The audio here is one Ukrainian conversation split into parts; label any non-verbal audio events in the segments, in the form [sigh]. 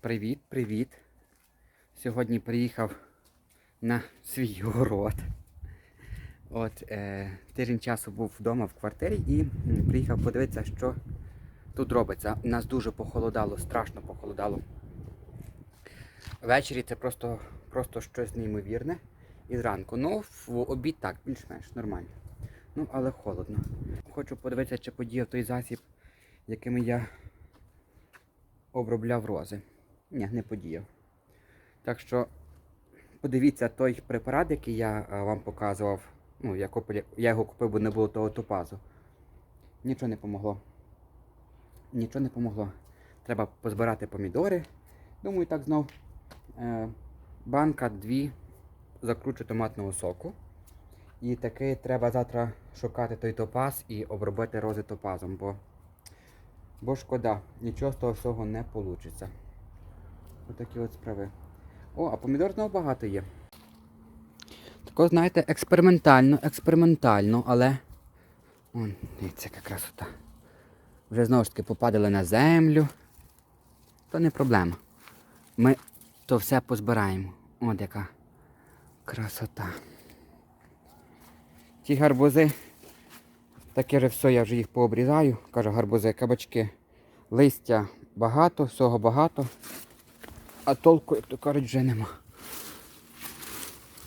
Привіт, привіт. Сьогодні приїхав на свій [laughs] город. От е, тиждень часу був вдома в квартирі і приїхав подивитися, що тут робиться. Нас дуже похолодало, страшно похолодало. Ввечері це просто, просто щось неймовірне. І зранку. Ну, в обід так, більш-менш нормально. Ну, але холодно. Хочу подивитися, чи подіяв той засіб, якими я обробляв рози. Ні, не подіяв. Так що подивіться той препарат, який я е, вам показував. Ну, я, купив, я його купив, бо не було того топазу. Нічого не помогло. Нічого не помогло. Треба позбирати помідори. Думаю, так знов. Е, банка дві закручу томатного соку. І таки треба завтра шукати той топаз і обробити рози топазом, бо, бо шкода, нічого з того всього не вийде. Отакі от справи. О, а помідор знову багато є. Тако, знаєте, експериментально, експериментально, але. Вон, дивіться, яка красота. Вже знову ж таки попадали на землю. То не проблема. Ми то все позбираємо. От яка красота. Ті гарбузи. Таке же все, я вже їх пообрізаю. Кажу, гарбузи, кабачки. Листя багато, всього багато. А толку, як то кажуть, вже нема.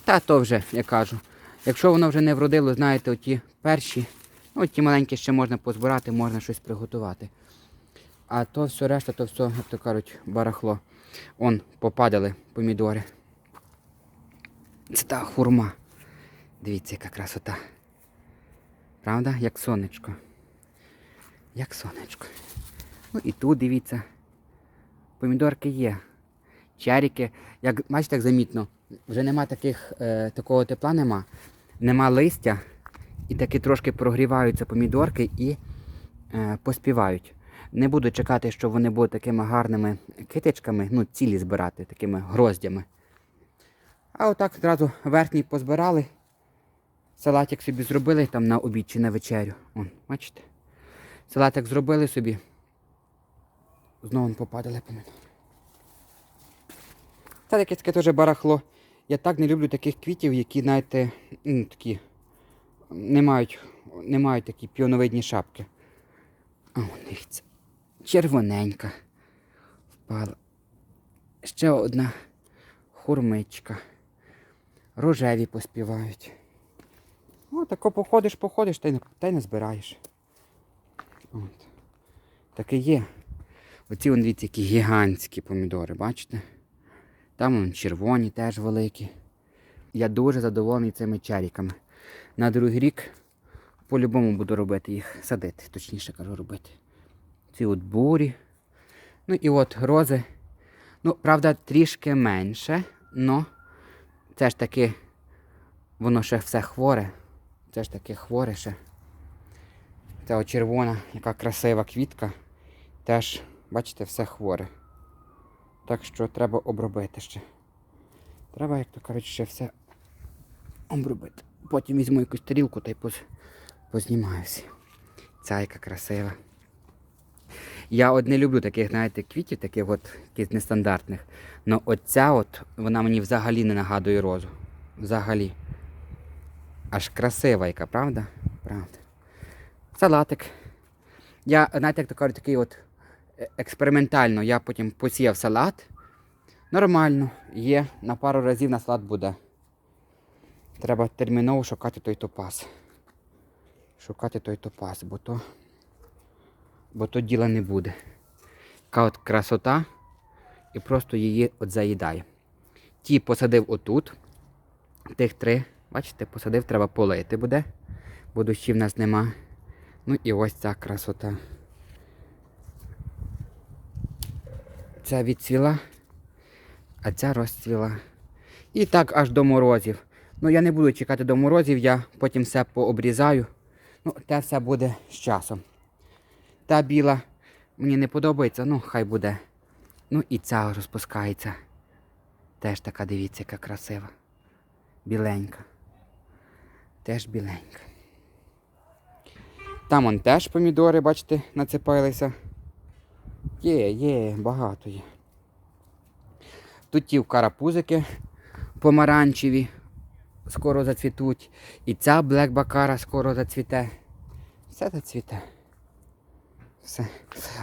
Та то вже, я кажу. Якщо воно вже не вродило, знаєте, оті перші, ну ті маленькі ще можна позбирати, можна щось приготувати. А то все решта, то все, як то кажуть, барахло. Он попадали помідори. Це та хурма. Дивіться, яка красота. Правда? Як сонечко. Як сонечко. Ну і тут дивіться. Помідорки є. Чаріки. Як бачите, як замітно, вже нема таких, е, такого тепла нема. Нема листя. І таки трошки прогріваються помідорки і е, поспівають. Не буду чекати, щоб вони були такими гарними китичками, ну, цілі збирати, такими гроздями. А отак одразу верхній позбирали. Салатик собі зробили там на обід чи на вечерю. Вон, бачите? Салатик зробили собі. Знову попадали помідори. Та таке таке теж барахло. Я так не люблю таких квітів, які, знаєте, ну, такі не мають, не мають такі піоновидні шапки. А, дивіться. Червоненька. Впала. Ще одна хурмичка. Рожеві поспівають. О, тако походиш, походиш, та й не, та й не збираєш. От. Таке є. Оці вон дивіться, які гігантські помідори, бачите? Там вон червоні теж великі. Я дуже задоволений цими чаріками. На другий рік по-любому буду робити їх, садити, точніше кажу, робити. Ці от бурі. Ну і от рози. Ну, правда, трішки менше, але це ж таки воно ще все хворе. Це ж таки хворе ще. Ця червона, яка красива квітка. Теж, бачите, все хворе. Так що треба обробити ще. Треба, як то кажуть, ще все обробити. Потім візьму якусь тарілку та й поз... познімаю всі. Красива. Я от не люблю таких, знаєте, квітів, таких от якихось нестандартних. Но оця от, вона мені взагалі не нагадує розу. Взагалі. Аж красива яка, правда? Правда. Салатик. Я, знаєте, як то кажуть, такий от експериментально. Я потім посіяв салат. Нормально. Є. На пару разів на салат буде. Треба терміново шукати той топаз. Шукати той топаз, бо то, бо то діла не буде. Така от красота і просто її от заїдає. Ті посадив отут. Тих три, бачите, посадив, треба полити буде, бо дощів в нас нема. Ну і ось ця красота. Ця відцвіла, а ця розцвіла. І так аж до морозів. Ну я не буду чекати до морозів, я потім все пообрізаю. Ну, те все буде з часом. Та біла мені не подобається, ну хай буде. Ну і ця розпускається. Теж така, дивіться, яка красива. Біленька. Теж біленька. Там он теж помідори, бачите, нацепилися. Є, є, багато є. Тут ті карапузики помаранчеві скоро зацвітуть. І ця блекбакара скоро зацвіте. Все зацвіте. Все.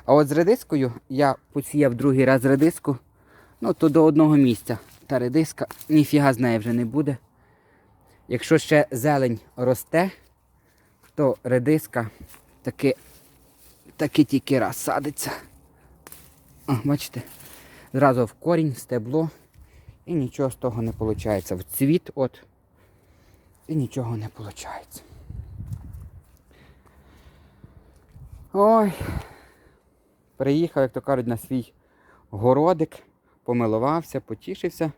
А от з редискою я посіяв другий раз редиску. Ну, то до одного місця. Та редиска ніфіга з неї вже не буде. Якщо ще зелень росте, то редиска таки, таки тільки раз садиться. О, бачите? Зразу в корінь, в стебло. І нічого з того не виходить. В цвіт от. І нічого не виходить. Ой. Приїхав, як то кажуть, на свій городик, помилувався, потішився.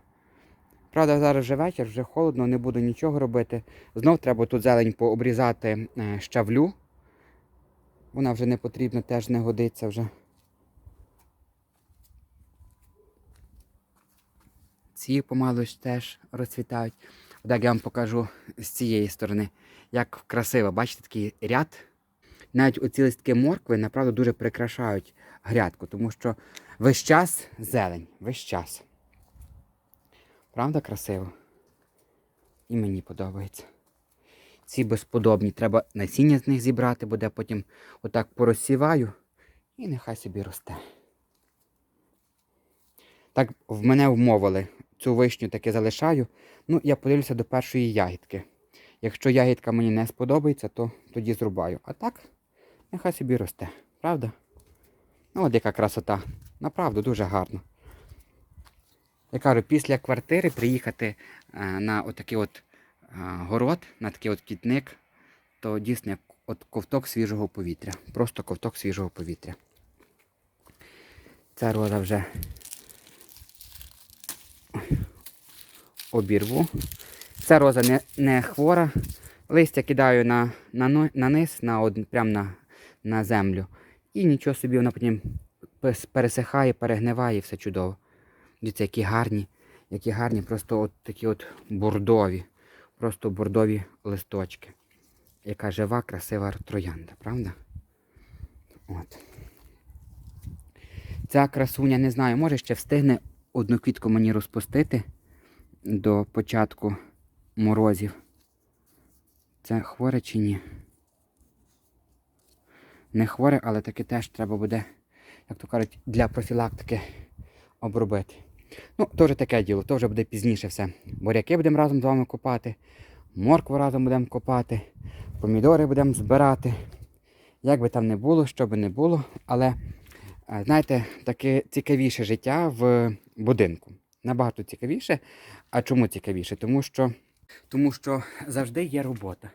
Правда, зараз вже вечір, вже холодно, не буду нічого робити. Знов треба тут зелень пообрізати е, щавлю. Вона вже не потрібна, теж не годиться вже. Ці помалу теж розцвітають. Так я вам покажу з цієї сторони, як красиво. Бачите, такий ряд. Навіть оці листки моркви, направду, дуже прикрашають грядку, тому що весь час зелень, весь час. Правда красиво? І мені подобається. Ці безподобні. Треба насіння з них зібрати, буде потім отак порозсіваю і нехай собі росте. Так в мене вмовили. Цю вишню таки залишаю. Ну, я подивлюся до першої ягідки. Якщо ягідка мені не сподобається, то тоді зрубаю. А так, нехай собі росте. Правда? Ну, от яка красота. Направду дуже гарно. Я кажу, після квартири приїхати е, на отакий от е, город, на такий от квітник, то дійсно от ковток свіжого повітря. Просто ковток свіжого повітря. Ця роза вже обірву. Ця роза не, не хвора. Листя кидаю на, на, на низ, на, од- прям на, на землю. І нічого собі вона потім пересихає, перегниває все чудово. Дивіться, які гарні, які гарні, просто от такі от бордові, просто бордові листочки. Яка жива, красива троянда, правда? От. Ця красуня, не знаю, може ще встигне одну квітку мені розпустити до початку морозів. Це хворе чи ні? Не хворе, але таки теж треба буде, як то кажуть, для профілактики обробити. Ну, вже таке діло, то вже буде пізніше все. Буряки будемо разом з вами копати, моркву разом будемо копати, помідори будемо збирати. Як би там не було, що би не було, але е, знаєте, таке цікавіше життя в будинку. Набагато цікавіше. А чому цікавіше? Тому що, тому що завжди є робота.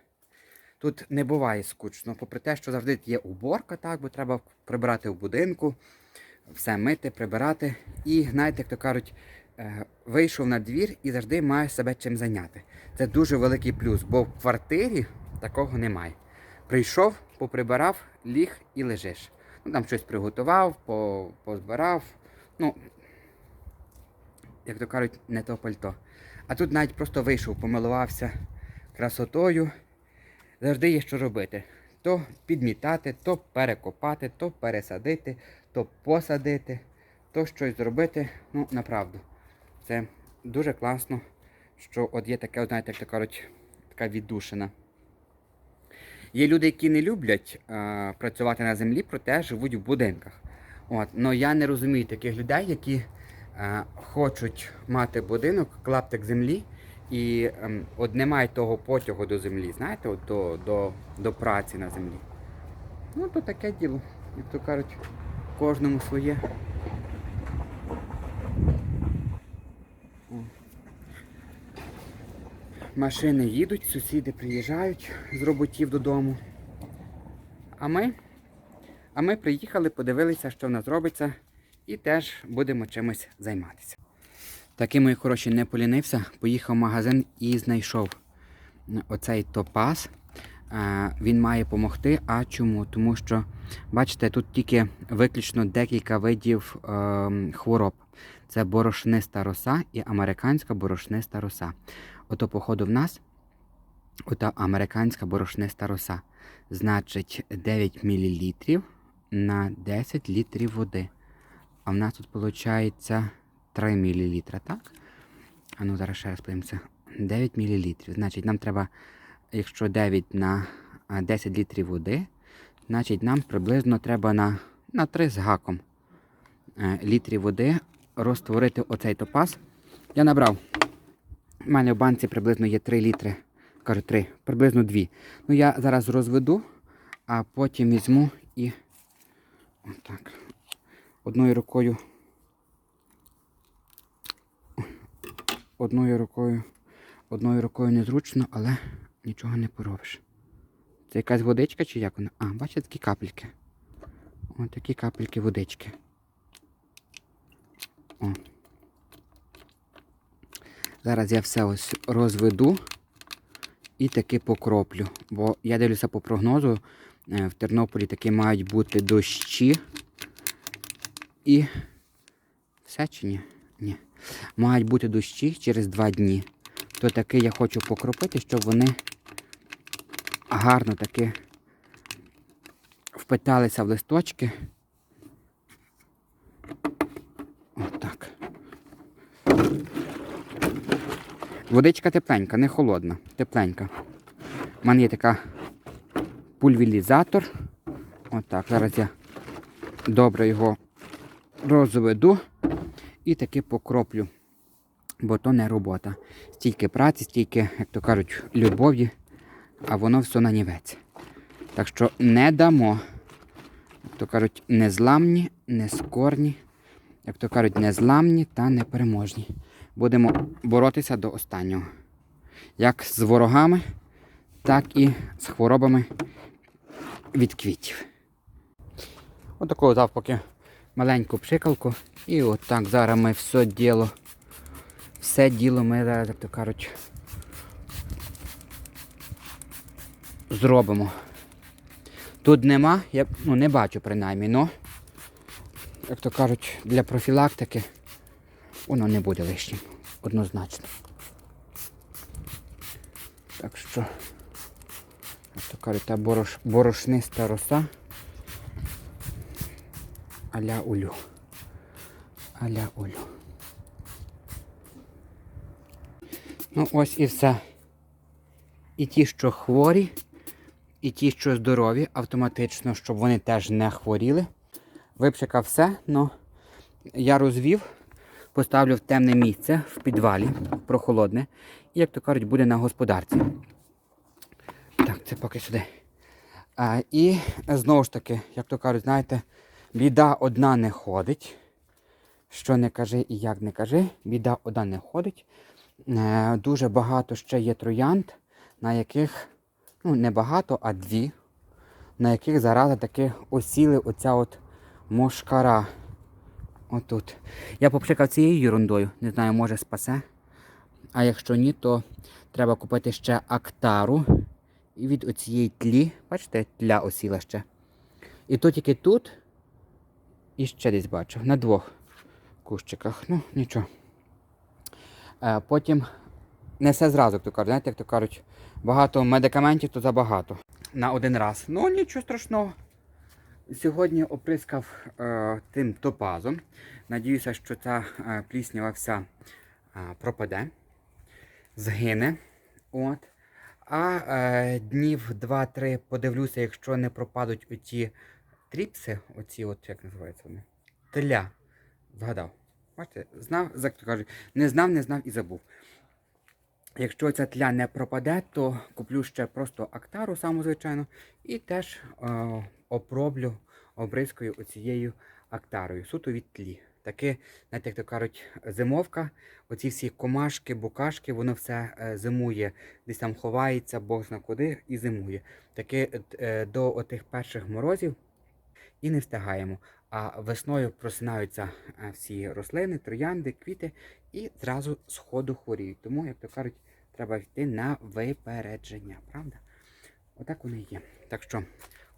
Тут не буває скучно, попри те, що завжди є уборка, так, бо треба прибирати в будинку, все мити, прибирати. І, знаєте, як то кажуть, е, вийшов на двір і завжди має себе чим зайняти. Це дуже великий плюс, бо в квартирі такого немає. Прийшов, поприбирав, ліг і лежиш. Ну, там щось приготував, позбирав. Ну, як то кажуть, не то пальто. А тут навіть просто вийшов, помилувався красотою. Завжди є що робити. То підмітати, то перекопати, то пересадити, то посадити, то щось зробити. Ну, направду. Це дуже класно, що от є таке, знаєте, як кажуть, така віддушина. Є люди, які не люблять е, працювати на землі, проте живуть в будинках. От. Но я не розумію таких людей, які хочуть мати будинок, клаптик землі, і ем, от не мають того потягу до землі, знаєте, от до, до, до праці на землі. Ну, то таке діло. Як то кажуть, кожному своє. Машини їдуть, сусіди приїжджають з роботів додому. А ми, а ми приїхали, подивилися, що в нас робиться, і теж будемо чимось займатися. Такий мої хороші не полінився, поїхав в магазин і знайшов оцей топаз. Е, Він має допомогти. А чому? Тому що, бачите, тут тільки виключно декілька видів ем, хвороб. Це борошниста роса і американська борошниста роса. Ото, походу, в нас ота американська борошниста роса. Значить, 9 мл на 10 літрів води. А в нас тут виходить 3 мл, так? А ну зараз ще раз подивимося. 9 мл. Значить, нам треба, якщо 9 на 10 літрів води, значить нам приблизно треба на, на 3 з гаком е, літрів води розтворити оцей топаз. Я набрав. У мене в банці приблизно є 3 літри. Кажу 3, приблизно 2. Ну я зараз розведу, а потім візьму і отак. Одною рукою. Одною рукою. Одною рукою незручно, але нічого не поробиш. Це якась водичка чи як вона? А, бачите такі капельки. Ось такі капельки водички. О. Зараз я все ось розведу і таки покроплю. Бо я дивлюся по прогнозу, е, в Тернополі таки мають бути дощі. І все чи ні? Ні. Мають бути дощі через два дні. То таки я хочу покропити, щоб вони гарно таки впиталися в листочки. Отак. Водичка тепленька, не холодна, тепленька. У мене є така пульверізатор. Отак. Зараз я добре його розведу і таки покроплю. Бо то не робота. Стільки праці, стільки, як то кажуть, любові, а воно все нанівець. Так що не дамо. Як то кажуть, незламні, нескорні, як то кажуть, незламні та непереможні. Будемо боротися до останнього. Як з ворогами, так і з хворобами від квітів. Отаку дав поки маленьку пшикалку. І отак зараз ми все діло. Все діло ми як то кажуть, зробимо. Тут нема, я ну, не бачу принаймні, але, як то кажуть, для профілактики воно не буде лишнім. Однозначно. Так що, як то кажуть, та борош, борошниста роса аля улю. Аля улю. Ну ось і все. І ті, що хворі, і ті, що здорові, автоматично, щоб вони теж не хворіли. Випшикав все, але я розвів, поставлю в темне місце в підвалі, прохолодне. І, як то кажуть, буде на господарці. Так, це поки сюди. А, і знову ж таки, як то кажуть, знаєте, біда одна не ходить. Що не кажи і як не кажи, біда одна не ходить. Е, дуже багато ще є троянд, на яких, ну не багато, а дві, на яких зарази таки осіли оця от мошкара. Отут. Я попшикав цією ерундою, не знаю, може спасе. А якщо ні, то треба купити ще актару. І від оцієї тлі, бачите, тля осіла ще. І то тільки тут. І ще десь бачу. На двох кущиках. Ну, нічого. Е, потім не все зразу, то кажуть, знаєте, як то кажуть, багато медикаментів, то забагато. На один раз. Ну, нічого страшного. Сьогодні оприскав е, тим топазом. Надіюся, що ця е, пліснява вся е, пропаде, згине. От. А е, днів 2-3 подивлюся, якщо не пропадуть оті тріпси, оці, от як називаються вони? Теля. Згадав. Бачите, знав, кажуть, не знав, не знав і забув. Якщо ця тля не пропаде, то куплю ще просто актару, саму звичайно, і теж е, опроблю обризкою оцією актарою, суто від тлі. Таке, знаєте, як то кажуть, зимовка, оці всі комашки, букашки, воно все е, зимує, десь там ховається, бог зна куди і зимує. Таке е, до отих перших морозів і не встигаємо. А весною просинаються е, всі рослини, троянди, квіти і зразу з ходу хворіють. Тому, як то кажуть, треба йти на випередження, правда? Отак воно і є. Так що,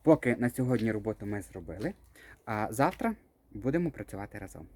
поки на сьогодні роботу ми зробили, а завтра будемо працювати разом.